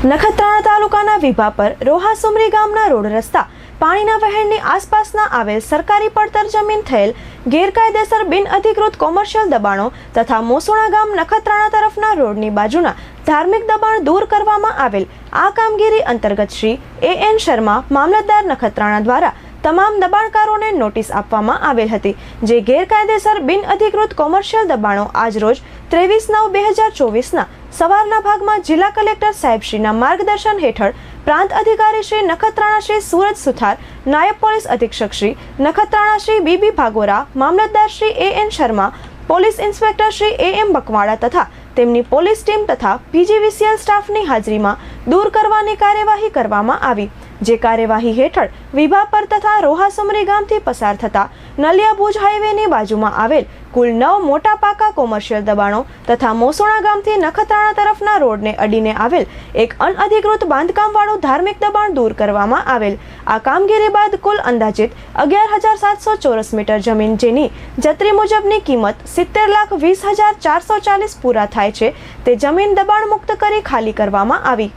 નખત્રાણા તાલુકાના વિભા પર રોહા સુમરી ગામના રોડ રસ્તા પાણીના વહેણની આસપાસના આવેલ સરકારી પડતર જમીન થયેલ ગેરકાયદેસર બિનઅધિકૃત કોમર્શિયલ દબાણો તથા મોસોણા ગામ નખત્રાણા તરફના રોડની બાજુના ધાર્મિક દબાણ દૂર કરવામાં આવેલ આ કામગીરી અંતર્ગત શ્રી એ એન શર્મા, મામલતદાર નખત્રાણા દ્વારા તમામ દબાણકારોને નોટિસ આપવામાં આવેલ હતી, જે ગેરકાયદેસર બિનઅધિકૃત કોમર્શિયલ દબાણો આજરોજ ત્રેવીસ નવ બે હજાર ચોવીસના સવારના ભાગમાં જિલ્લા કલેક્ટર સાહેબશ્રીના માર્ગદર્શન હેઠળ પ્રાંત અધિકારી શ્રી નખત્રાણા શ્રી સુરજ સુથાર, નાયબ પોલીસ અધિક્ષક Shri Nakhatrana Shri BB Bhagora, Mamlatdar Shri A N Sharma, police inspector Shri A M Bakwada તથા તેમની પોલીસ ટીમ તથા પીજીવીસીએલ સ્ટાફની હાજરીમાં દૂર કરવાની કાર્યવાહી કરવામાં આવી. જે કાર્યવાહી હેઠળ વિભાપર તથા રોહાસુમરી ગામથી પસાર થતા નલિયા ભુજ હાઈવેની બાજુમાં આવેલ કુલ નવ મોટા પાકા કોમર્શિયલ દબાણો તથા મોસોણા ગામથી નખત્રાણા તરફના રોડને અડીને આવેલ એક અનઅધિકૃત બાંધકામવાળું ધાર્મિક દબાણ દૂર કરવામાં આવેલ. આ કામગીરી બાદ કુલ અંદાજિત અગિયાર હજાર સાતસો ચોરસ મીટર જમીન જેની જત્રી મુજબની કિંમત સિત્તેર લાખ વીસ હજાર ચારસો ચાલીસ પૂરા થાય છે તે જમીન દબાણ મુક્ત કરી ખાલી કરવામાં આવી.